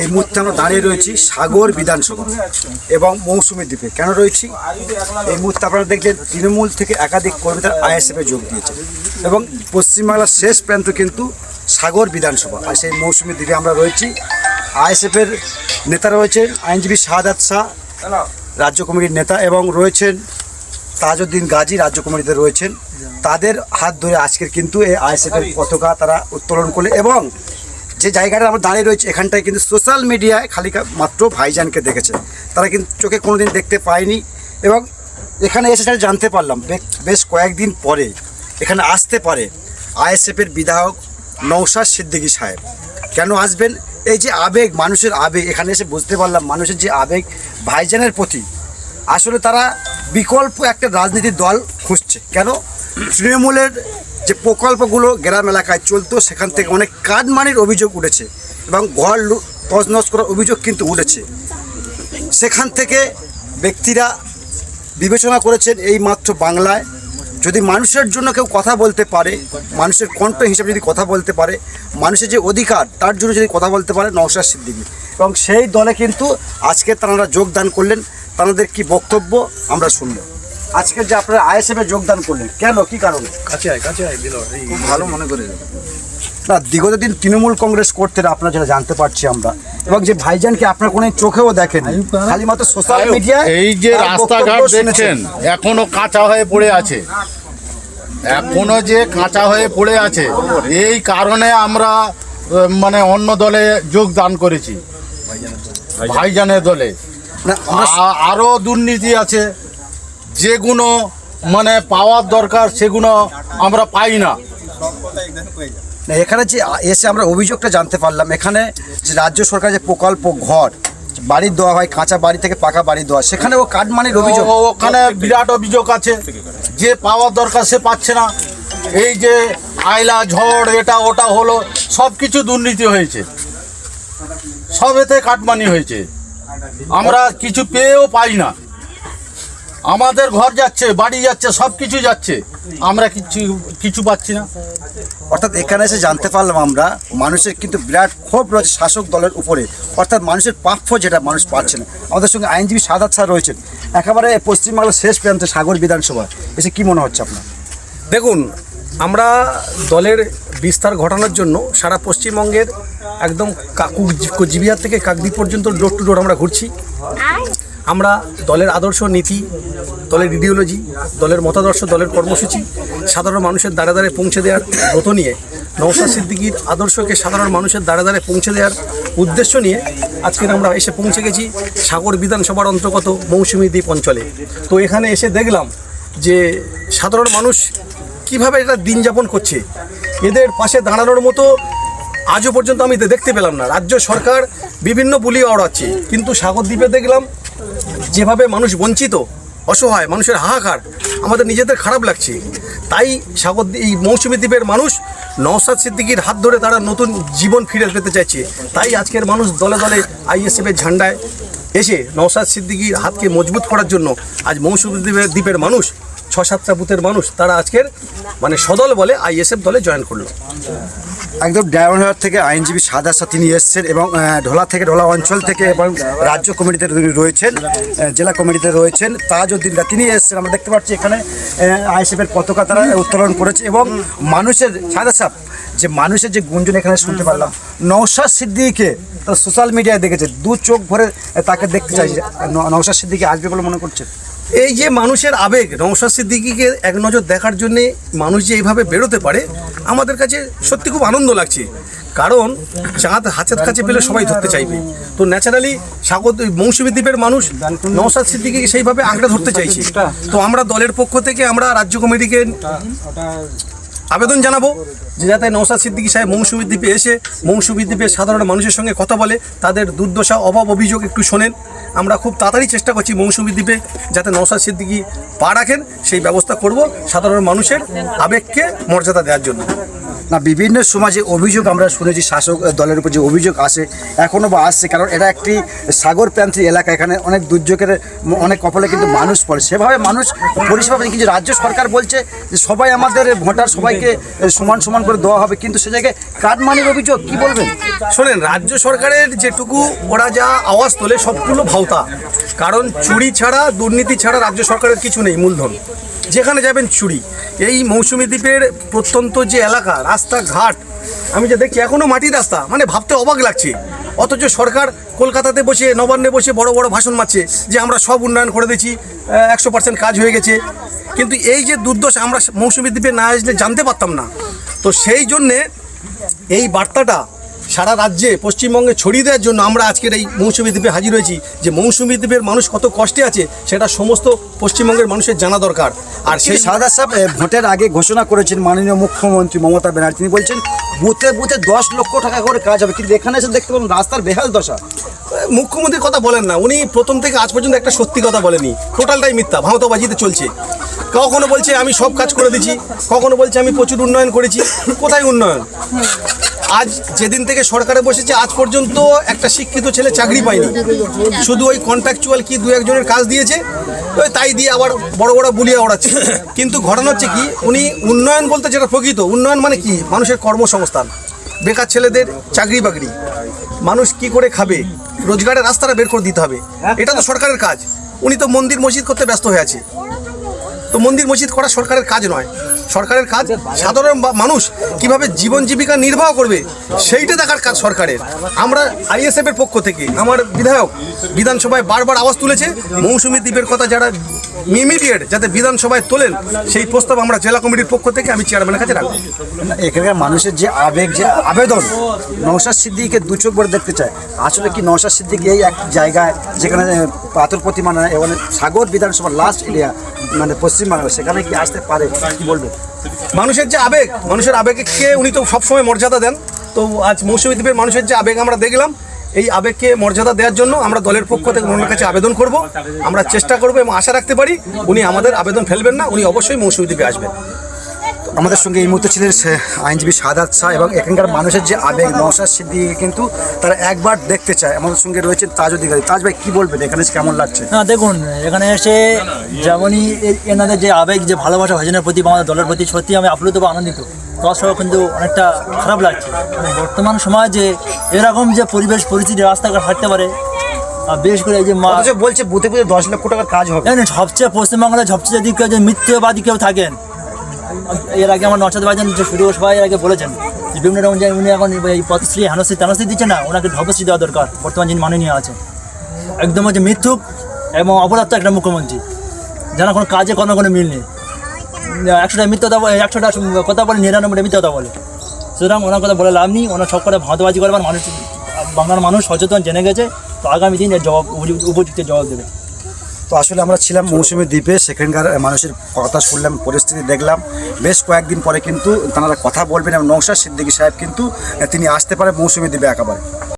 এই মুহূর্তে আমরা দাঁড়িয়ে রয়েছি সাগর বিধানসভা এবং মৌসুমী দ্বীপে। কেন রয়েছি? এই মুহূর্তে আপনারা দেখলেন তৃণমূল থেকে একাধিক কর্মী আইএসএফে যোগ দিয়েছে এবং পশ্চিমবাংলার শেষ প্রান্ত কিন্তু সাগর বিধানসভা। আর সেই মৌসুমী দ্বীপে আমরা রয়েছি। আইএসএফের নেতা রয়েছেন আইনজীবী শাহাদাত শাহ, রাজ্য কমিটির নেতা এবং রয়েছেন তাজউদ্দিন গাজী, রাজ্য কমিটিতে রয়েছেন। তাদের হাত ধরে আজকের কিন্তু এই আইএসএফের পতাকা তারা উত্তোলন করলে এবং যে জায়গাটা আমরা দাঁড়িয়ে রয়েছে, এখানটায় কিন্তু সোশ্যাল মিডিয়ায় খালি মাত্র ভাইজানকে দেখেছে। তারা কিন্তু চোখে কোনোদিন দেখতে পায়নি এবং এখানে এসে সেটা জানতে পারলাম। বেশ কয়েকদিন পরে এখানে আসতে পারে আইএসএফের বিধায়ক নৌসাদ সিদ্দিকী সাহেব। কেন আসবেন? এই যে আবেগ, মানুষের আবেগ, এখানে এসে বুঝতে পারলাম মানুষের যে আবেগ ভাইজানের প্রতি। আসলে তারা বিকল্প একটা রাজনীতির দল খুঁজছে। কেন? তৃণমূলের যে প্রকল্পগুলো গ্রাম এলাকায় চলতো, সেখান থেকে অনেক কাটমানির অভিযোগ উঠেছে এবং ঘর তছনছ করার অভিযোগ কিন্তু উঠেছে। সেখান থেকে ব্যক্তিরা বিবেচনা করেছেন এই মাত্র বাংলায়। যদি মানুষের জন্য কেউ কথা বলতে পারে, মানুষের কণ্ঠ হিসেবে যদি কথা বলতে পারে, মানুষের যে অধিকার, তার জন্য যদি কথা বলতে পারে নওশাদ সিদ্দিকী। এবং সেই দলে কিন্তু আজকে তারা যোগদান করলেন, তাদের কি বক্তব্য আমরা শুনব। আজকে যে আপনারা আইএসএফে যোগদান করলেন কেন? কি কারণে? কাছে আয় কাছে আয় দিল এই ভালো মনে করে না বিগত দিন তৃণমূল কংগ্রেস করতেন আপনারা যেটা জানতে পারছি আমরা। এবং যে ভাইজানকে আপনার কোনো চোখেও দেখেন খালি মাত্র সোশ্যাল মিডিয়ায় এই যে রাস্তাঘাট দেখছেন এখনও কাঁচা হয়ে পড়ে আছে। এখনও যে কাঁচা হয়ে পড়ে আছে এই কারণে আমরা মানে অন্য দলে যোগদান করেছি। ভাইজানের দলে। না আমরা আরও দুর্নীতি আছে। যেগুলো মানে পাওয়ার দরকার সেগুলো আমরা পাই না। এখানে যে এসে আমরা অভিযোগটা জানতে পারলাম এখানে যে রাজ্য সরকার যে প্রকল্প ঘর বাড়ি দেওয়া হয় কাঁচা বাড়ি থেকে পাকা বাড়ি দেওয়া সেখানে ও কাটমানির অভিযোগ। ওখানে বিরাট অভিযোগ আছে যে পাওয়ার দরকার সে পাচ্ছে না। এই যে আয়লা ঝড় এটা ওটা হলো সব কিছু দুর্নীতি হয়েছে। সব এতে কাটমানি হয়েছে। আমরা কিছু পেয়েও পাই না। আমাদের ঘর যাচ্ছে বাড়ি যাচ্ছে সব কিছু যাচ্ছে। আমরা কিছু কিছু পাচ্ছি না। অর্থাৎ এখানে এসে জানতে পারলাম আমরা মানুষের কিন্তু বিরাট ক্ষোভ রয়েছে শাসক দলের উপরে। অর্থাৎ মানুষের প্রাপ্য যেটা মানুষ পাচ্ছে না। আমাদের সঙ্গে আইনজীবী সাদাত স্যার রয়েছেন। একেবারে পশ্চিমবাংলার শেষ প্রান্তে সাগর বিধানসভা। এসে কি মনে হচ্ছে আপনার? দেখুন আমরা দলের বিস্তার ঘটানোর জন্য সারা পশ্চিমবঙ্গের একদম কাকু কোচবিহার থেকে কাকদ্বীপ পর্যন্ত ডোর টু ডোর আমরা ঘুরছি। আমরা দলের আদর্শ নীতি, দলের ইডিওলজি দলের মতাদর্শ, দলের কর্মসূচি, সাধারণ মানুষের দ্বারে দ্বারে পৌঁছে দেওয়ার ব্রত নিয়ে নৌসাদ সিদ্দিকির আদর্শকে সাধারণ মানুষের দ্বারে দ্বারে পৌঁছে দেওয়ার উদ্দেশ্য নিয়ে আজকের আমরা এসে পৌঁছে গেছি সাগর বিধানসভার অন্তর্গত মৌসুমী দ্বীপ অঞ্চলে। তো এখানে এসে দেখলাম যে সাধারণ মানুষ কীভাবে এটা দিন যাপন করছে। এদের পাশে দাঁড়ানোর মতো আজও পর্যন্ত আমি দেখতে পেলাম না। রাজ্য সরকার বিভিন্ন বুলি ওড়াচ্ছে। কিন্তু সাগর দ্বীপে দেখলাম যেভাবে মানুষ বঞ্চিত, অসহায়, মানুষের হাহাকার, আমাদের নিজেদের খারাপ লাগছে। তাই সাগর এই মৌসুমী দ্বীপের মানুষ নওসাদ সিদ্দিকির হাত ধরে তারা নতুন জীবন ফিরে পেতে চাইছে। তাই আজকের মানুষ দলে দলে আইএসএফের ঝান্ডায় এসে নওসাদ সিদ্দিকির হাতকে মজবুত করার জন্য আজ মৌসুমী দ্বীপের দ্বীপের মানুষ ছ সাতটা বুথের মানুষ তারা আজকের মানে সদল বলে আইএসএফ দলে জয়েন করল। একদম ডায়মন্ডহাট থেকে আইনজীবী সাদা তিনি এসছেন এবং ঢোলা থেকে, ঢোলা অঞ্চল থেকে এবং রাজ্য কমিটিতে রয়েছেন জেলা কমিটিতে রয়েছেন। তাজউদ্দিন দা, তিনি এসছেন। আমরা দেখতে পাচ্ছি এখানে আইএসএফের পতাকা তারা উত্তোলন করেছে এবং মানুষের, সাদা সাপ, যে মানুষের যে গুঞ্জন এখানে শুনতে পারলাম। নৌশাদ সিদ্দিকে সোশ্যাল মিডিয়ায় দেখেছে। দু চোখ ভরে তাকে দেখতে চাইছে নওশাদ সিদ্দিকি আসবে বলে মনে করছে এই যে মানুষের আবেগ নৌশাদ সিদ্দিকিকে এক নজর দেখার জন্যে মানুষ যে এইভাবে বেরোতে পারে, আমাদের কাছে সত্যি খুব আনন্দ লাগছে। কারণ চাঁদ হাতের কাছে পেলে সবাই ধরতে চাইবে। তো ন্যাচারালি স্বাগত মৌসুমী দ্বীপের মানুষ নৌসাদ সিদ্দিকিকে সেইভাবে আঁকড়ে ধরতে চাইছে। তো আমরা দলের পক্ষ থেকে আমরা রাজ্য কমিটিকে আবেদন জানাব যে যাতে নৌসাদ সিদ্দিকী সাহেব মৌসুমী দ্বীপে এসে মৌসুমী দ্বীপের সাধারণ মানুষের সঙ্গে কথা বলে, তাদের দুর্দশা, অভাব, অভিযোগ একটু শোনেন। আমরা খুব তাড়াতাড়ি চেষ্টা করছি মৌসুমী দ্বীপে যাতে নৌসাদ সিদ্দিকী পা রাখেন। সেই ব্যবস্থা করব সাধারণ মানুষের আবেগকে মর্যাদা দেওয়ার জন্য। না, বিভিন্ন সমাজে অভিযোগ আমরা শুনেছি, শাসক দলের উপর যে অভিযোগ আসে এখনও বা আসছে, কারণ এটা একটি সাগর প্রান্তিক এলাকা, এখানে অনেক দুর্যোগের অনেক কপালে কিন্তু মানুষ পড়ে। সেভাবে মানুষ পরিষেবা পায়। কিন্তু রাজ্য সরকার বলছে যে, সবাই আমাদের ভোটার, সবাইকে সমান সমান করে দেওয়া হবে, কিন্তু সে জায়গায় কাটমানির অভিযোগ, কি বলবেন? শোনেন, রাজ্য সরকারের যেটুকু ওরা যা আওয়াজ তোলে, সবগুলো ভাওতা। কারণ চুরি ছাড়া, দুর্নীতি ছাড়া রাজ্য সরকারের কিছু নেই, মূলধন। যেখানে যাবেন চুরি। এই মৌসুমী দ্বীপের প্রত্যন্ত যে এলাকা, রাস্তাঘাট, আমি যে দেখছি এখনও মাটির রাস্তা মানে ভাবতে অবাক লাগছে। অথচ সরকার কলকাতাতে বসে, নবান্নে বসে বড় বড় ভাষণ মারছে যে আমরা সব উন্নয়ন করে দিচ্ছি একশো পার্সেন্ট কাজ হয়ে গেছে। কিন্তু এই যে দুর্দশা, আমরা মৌসুমী দ্বীপে না আসলে জানতে পারতাম না। তো সেই জন্যে এই বার্তাটা সারা রাজ্যে পশ্চিমবঙ্গে ছড়িয়ে দেওয়ার জন্য আমরা আজকের এই মৌসুমী দ্বীপে হাজির হয়েছি। যে মৌসুমী দ্বীপের মানুষ কত কষ্টে আছে সেটা সমস্ত পশ্চিমবঙ্গের মানুষের জানা দরকার। আর সেই সাদা সাহেব ভোটের আগে ঘোষণা করেছেন মাননীয় মুখ্যমন্ত্রী মমতা ব্যানার্জি। তিনি বলছেন বুথে বুথে দশ লক্ষ টাকা করে কাজ হবে। কিন্তু এখানে এসে দেখতে পাবেন রাস্তার বেহাল দশা। মুখ্যমন্ত্রীর কথা বলেন না উনি প্রথম থেকে আজ পর্যন্ত একটা সত্যি কথা বলেনি টোটালটাই মিথ্যা ভাঁওতাবাজিতে চলছে। কখনো বলছে আমি সব কাজ করে দিচ্ছি কখনো বলছে আমি প্রচুর উন্নয়ন করেছি। কোথায় উন্নয়ন? আজ যেদিন থেকে সরকারে বসেছে, আজ পর্যন্ত একটা শিক্ষিত ছেলে চাকরি পায়নি। শুধু ওই কন্ট্রাকচুয়াল কি দু একজনের কাজ দিয়েছে, ওই তাই দিয়ে আবার বড় বড় বুলিয়া ওড়াচ্ছে। কিন্তু ঘটনা হচ্ছে কি, উনি উন্নয়ন বলতে যেটা প্রকৃত, উন্নয়ন মানে কি? মানুষের কর্মসংস্থান। বেকার ছেলেদের চাকরি বাকরি। মানুষ কি করে খাবে? রোজগারের রাস্তাটা বের করে দিতে হবে। এটা তো সরকারের কাজ। উনি তো মন্দির মসজিদ করতে ব্যস্ত হয়ে আছে। তো মন্দির মসজিদ করা সরকারের কাজ নয়। সরকারের কাজ? সাধারণ মানুষ কীভাবে জীবন জীবিকা নির্বাহ করবে? সেইটা দেখার কাজ সরকারের। আমরা আইএসএফের পক্ষ থেকে, আমার বিধায়ক বিধানসভায় বারবার আওয়াজ তুলেছে, মৌসুমী দ্বীপের কথা যারা ইমিডিয়েট যাতে বিধানসভায় তোলেন সেই প্রস্তাব আমরা জেলা কমিটির পক্ষ থেকে আমি চেয়ারম্যানের কাছে রাখব। এখানকার মানুষের যে আবেগ যে আবেদন নৌসাদ সিদ্দিকে দু চোখ করে দেখতে চায়। আসলে কি নৌসাদ সিদ্দিক এই এক জায়গায় যেখানে পাথর প্রতিমা এবং সাগর বিধানসভা লাস্ট এরিয়া মানে পশ্চিমবাংলা সেখানে কি আসতে পারে? কি বলবেন মানুষের যে আবেগ মানুষের আবেগকে উনি তো সবসময় মর্যাদা দেন। তো আজ মৌসুমী দ্বীপের মানুষের যে আবেগ আমরা দেখলাম এই আবেগকে মর্যাদা দেওয়ার জন্য আমরা দলের পক্ষ থেকে ওনার কাছে আবেদন করব। আমরা চেষ্টা করব এবং আশা রাখতে পারি উনি আমাদের আবেদন ফেলবেন না উনি অবশ্যই মৌসুমী দ্বীপে আসবেন। আমাদের সঙ্গে এই মুহূর্তে ছিলেন সে আইনজীবী সাদাত শাহ এবং এখানকার মানুষের যে আবেগ নৌসাদ সিদ্দিকে কিন্তু তারা একবার দেখতে চায়। আমাদের সঙ্গে রয়েছেন তাজ অধিকারী তাজ ভাই কি বলবেন? এখানে এসে কেমন লাগছে? না দেখুন এখানে এসে যেমনই এ- এনাদের যে আবেগ যে ভালোবাসা ভাজনের প্রতি বা আমাদের দলের প্রতি সত্যি আমি আপ্লুত বা আনন্দিত। তার সঙ্গে কিন্তু অনেকটা খারাপ লাগছে। মানে বর্তমান সমাজে এরকম যে পরিবেশ পরিস্থিতি রাস্তাঘাট হাঁটতে পারে। আর বিশেষ করে এই যে মা অথচ বলছে বুথে বুথে দশ লক্ষ টাকার কাজ হবে। জানেন সবচেয়ে পশ্চিমবাংলায় সবচেয়ে যদি কেউ যে মিথ্যবাদী কেউ থাকেন এর আগে আমার নচাদ ভাইজান যে সুরেশ ভাই এর আগে বলেছেন যে বিভিন্ন রকম যে উনি এখন এই পথশ্রী হেনশ্রী তেনশ্রী দিচ্ছে না ওনাকে ঢপশ্রী দেওয়া দরকার বর্তমান যিনি মাননীয় আছেন। একদম হচ্ছে মিথ্যুক এবং অপরাধ একটা মুখ্যমন্ত্রী যারা কোনো কাজে কোনো কোনো মিল নেই। একশোটা মিথ্যা কথা বলে একশোটা কথা বলে নিরানব্বইটা মিথ্যা কথা বলে। সুতরাং ওনার কথা বলে লাভ নেই। ওনার সব করে ভাঁতবাজি করবার মানুষ বাংলার মানুষ সচেতন জেনে গেছে। তো আগামী দিন এর জবাব উপযুক্ত জবাব দেবে। তো আসলে আমরা ছিলাম মৌসুমী দ্বীপে। সেখানকার মানুষের কথা শুনলাম, পরিস্থিতি দেখলাম। বেশ কয়েকদিন পরে কিন্তু তারা কথা বলবেন এবং নৌসার সিদ্দিকী সাহেব কিন্তু তিনি আসতে পারে মৌসুমী দ্বীপে একেবারে।